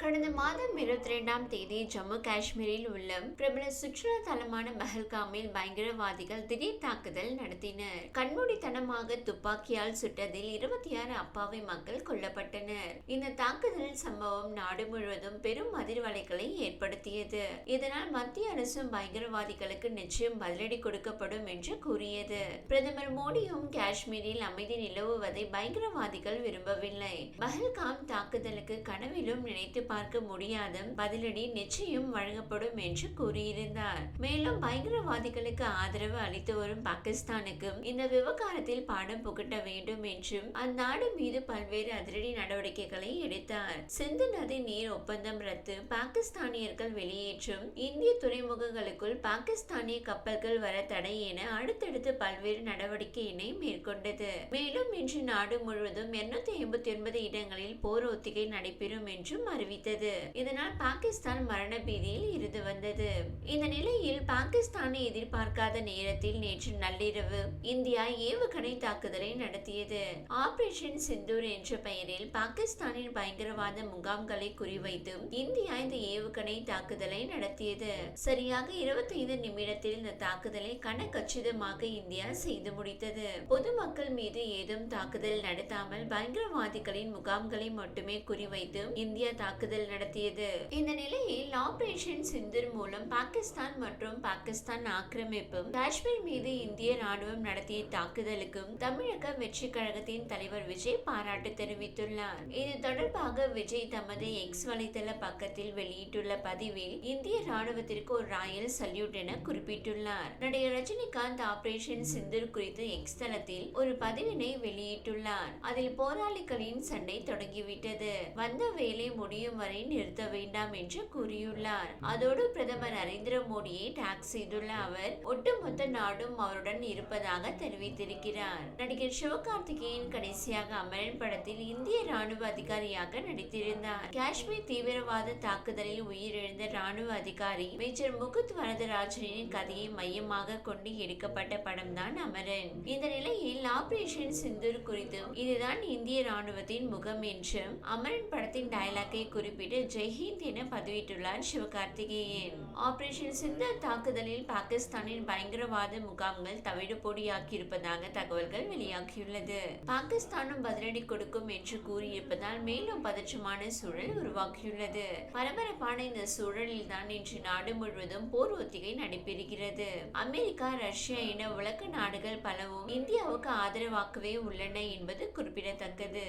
கடந்த மாதம் இருபத்தி ரெண்டாம் தேதி ஜம்மு காஷ்மீரில் உள்ள பிரபல சுற்றுலா தலமான பஹல்காமில் பயங்கரவாதிகள் திடீர் தாக்குதல் நடத்தினர். கண்மூடித்தனமாக துப்பாக்கியால் சுட்டதில் இருபத்தி ஆறு அப்பாவி மக்கள் கொல்லப்பட்டனர். இந்த தாக்குதல் சம்பவம் நாடு முழுவதும் பெரும் அதிர்வலைகளை ஏற்படுத்தியது. இதனால் மத்திய அரசும் பயங்கரவாதிகளுக்கு நிச்சயம் பதிலடி கொடுக்கப்படும் என்று கூறியது. பிரதமர் மோடியும் காஷ்மீரில் அமைதி நிலவுவதை பயங்கரவாதிகள் விரும்பவில்லை. பஹல்காம் தாக்குதலுக்கு கனவிலும் நினைத்து பார்க்க முடியாத பதிலடி நிச்சயம் வழங்கப்படும் என்று கூறியிருந்தார். மேலும் பயங்கரவாதிகளுக்கு ஆதரவு அளித்து வரும் பாகிஸ்தானுக்கும் இந்த விவகாரத்தில் பாடம் புகட்ட வேண்டும் என்றும் அந்நாடு மீது பல்வேறு அதிரடி நடவடிக்கைகளை எடுத்தார். சிந்து நதி நீர் ஒப்பந்தம் ரத்து பாகிஸ்தானியர்கள் வெளியேற்றும் இந்திய துறைமுகங்களுக்குள் பாகிஸ்தானிய கப்பல்கள் வர தடை என அடுத்தடுத்து பல்வேறு நடவடிக்கையினை மேற்கொண்டது. மேலும் இன்று நாடு முழுவதும் இருநூத்தி ஐம்பத்தி ஒன்பது இடங்களில் போர் ஒத்திகை நடைபெறும் என்றும் வைத்தது. இதனால் பாகிஸ்தான் மரண பீதியில் இருந்து வந்தது. இந்த நிலையில் பாகிஸ்தானை எதிர்பார்க்காத நேரத்தில் நேற்று நள்ளிரவு இந்தியா ஏவுகணை தாக்குதலை நடத்தியது. ஆபரேஷன் சிந்தூர் என்ற பெயரில் பாகிஸ்தானின் பயங்கரவாத முகாம்களை குறிவைத்து இந்தியா இந்த ஏவுகணை தாக்குதலை நடத்தியது. சரியாக இருபத்தி ஐந்து நிமிடத்தில் இந்த தாக்குதலை கணக்கச்சிதமாக இந்தியா செய்து முடித்தது. பொதுமக்கள் மீது ஏதும் தாக்குதல் நடத்தாமல் பயங்கரவாதிகளின் முகாம்களை மட்டுமே குறிவைத்து இந்தியா தாக்குதல் நடத்தியது. இந்த நிலையில் ஆபரேஷன் சிந்தூர் மூலம் பாகிஸ்தான் மற்றும் பாகிஸ்தான் ஆக்கிரமிப்பும் காஷ்மீர் மீது இந்திய ராணுவம் நடத்திய தாக்குதலுக்கும் தமிழக வெற்றி கழகத்தின் தலைவர் விஜய் பாராட்டு தெரிவித்துள்ளார். இது தொடர்பாக விஜய் தமது எக்ஸ் வலைதள பக்கத்தில் வெளியிட்டுள்ள பதிவில் இந்திய ராணுவத்திற்கு ஒரு ராயல் சல்யூட் என குறிப்பிட்டுள்ளார். நடிகர் ரஜினிகாந்த் ஆபரேஷன் சிந்தூர் குறித்து எக்ஸ் தளத்தில் ஒரு பதிவினை வெளியிட்டுள்ளார். அதில் போராளிகளின் சண்டை தொடங்கிவிட்டது. வந்த வேலை முடியும் வரை நிறுத்த வேண்டாம் என்று கூறியுள்ளார். அதோடு பிரதமர் நரேந்திர மோடியை டாக் செய்துள்ள அவர் ஒட்டுமொத்த நாடும் அவருடன் இருப்பதாக தெரிவித்திருக்கிறார். நடிகர் சிவகார்த்திகேயன் கடைசியாக அமரன் படத்தில் இந்திய ராணுவ அதிகாரியாக நடித்திருந்தார். காஷ்மீர் தீவிரவாத தாக்குதலில் உயிரிழந்த ராணுவ அதிகாரி மேஜர் முகுத் வரதராஜனின் கதையை மையமாக கொண்டு எடுக்கப்பட்ட படம்தான் அமரன். இந்த நிலையில் ஆபரேஷன் சிந்தூர் குறித்தும் இதுதான் இந்திய ராணுவத்தின் முகம் என்றும் அமரன் படத்தின் டயலாக்கை குறிப்பிட்டு ஜெய்ஹிந்த் என பதிவிட்டுள்ளார் சிவகார்த்திகேயன். ஆபரேஷன் சிந்தூர் தாக்குதலில் பாகிஸ்தானின் பயங்கரவாத முகாம்கள் தவிடு பொடியாக்கி இருப்பதாக தகவல்கள் வெளியாகியுள்ளது. பாகிஸ்தானும் பதிலடி கொடுக்கும் என்று கூறியிருப்பதால் மேலும் பதற்றமான சூழல் உருவாகியுள்ளது. பரபரப்பான இந்த சூழலில் தான் இன்று நாடு முழுவதும் போர் ஒத்திகை நடைபெறுகிறது. அமெரிக்கா ரஷ்யா என உலக நாடுகள் பலவும் இந்தியாவுக்கு ஆதரவாகவே உள்ளன என்பது குறிப்பிடத்தக்கது.